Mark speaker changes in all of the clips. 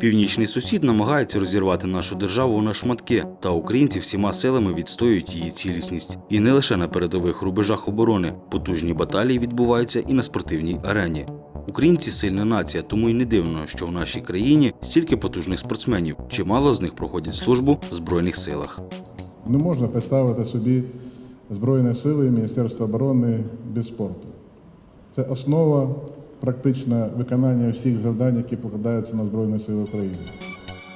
Speaker 1: Північний сусід намагається розірвати нашу державу на шматки, та українці всіма силами відстоюють її цілісність. І не лише на передових рубежах оборони. Потужні баталії відбуваються і на спортивній арені. Українці сильна нація, тому й не дивно, що в нашій країні стільки потужних спортсменів. Чимало з них проходять службу в збройних силах.
Speaker 2: Не можна представити собі Збройні сили і Міністерство оборони без спорту. Це основа практичне виконання всіх завдань, які покладаються на Збройні Сили України.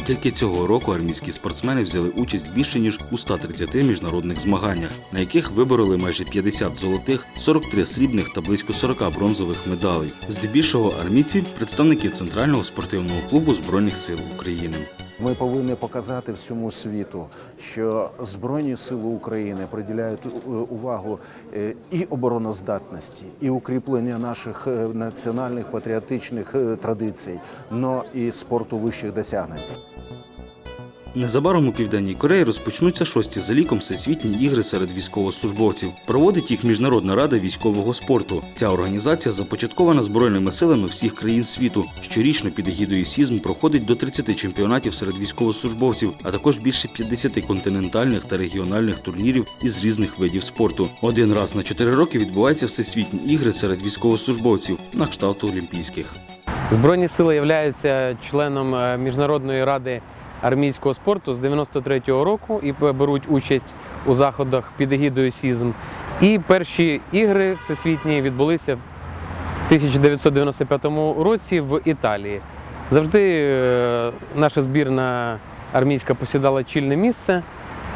Speaker 1: Тільки цього року армійські спортсмени взяли участь більше ніж у 130 міжнародних змаганнях, на яких вибороли майже 50 золотих, 43 срібних та близько 40 бронзових медалей. Здебільшого армійці представники Центрального спортивного клубу Збройних сил України.
Speaker 3: Ми повинні показати всьому світу, що Збройні сили України приділяють е, увагу е, і обороноздатності, і укріплення наших е, національних патріотичних традицій, но і спорту вищих досягнень.
Speaker 1: Незабаром у південній Кореї розпочнуться шості за ліком всесвітні ігри серед військовослужбовців. Проводить їх Міжнародна рада військового спорту. Ця організація започаткована збройними силами всіх країн світу. Щорічно під егідою СІЗМ проходить до 30 чемпіонатів серед військовослужбовців, а також більше 50 континентальних та регіональних турнірів із різних видів спорту. Один раз на 4 роки відбуваються всесвітні ігри серед військовослужбовців на кшталт олімпійських.
Speaker 4: Збройні сили являються членом е, міжнародної ради армійського спорту з 93-го року і беруть участь у заходах під егідою СІЗМ. І перші ігри всесвітні відбулися в 1995 році в Італії. Завжди е, наша збірна армійська посідала чільне місце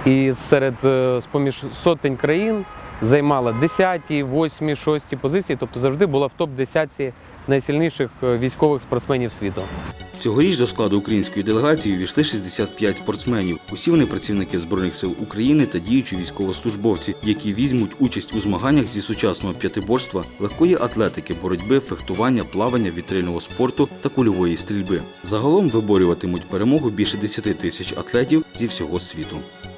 Speaker 4: і серед е, з-поміж сотень країн займала 10-ті, 8-ті, 6 позиції, тобто завжди була в топ-10 найсильніших е, військових спортсменів світу.
Speaker 1: Цьогоріч до складу української делегації увійшли 65 спортсменів. Усі вони працівники збройних сил України та діючі військовослужбовці, які візьмуть участь у змаганнях зі сучасного п'ятиборства, легкої атлетики, боротьби, фехтування, плавання, вітрильного спорту та кульової стрільби. Загалом виборюватимуть перемогу більше 10 тисяч атлетів зі всього світу.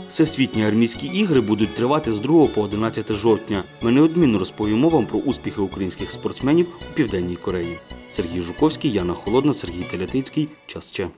Speaker 1: Всесвітні армійські ігри будуть тривати з 2 по 11 жовтня. Ми неодмінно розповімо вам про успіхи українських спортсменів у південній Кореї. Сергій Жуковський, Яна Холодна, Сергій Телятицький. Час ще.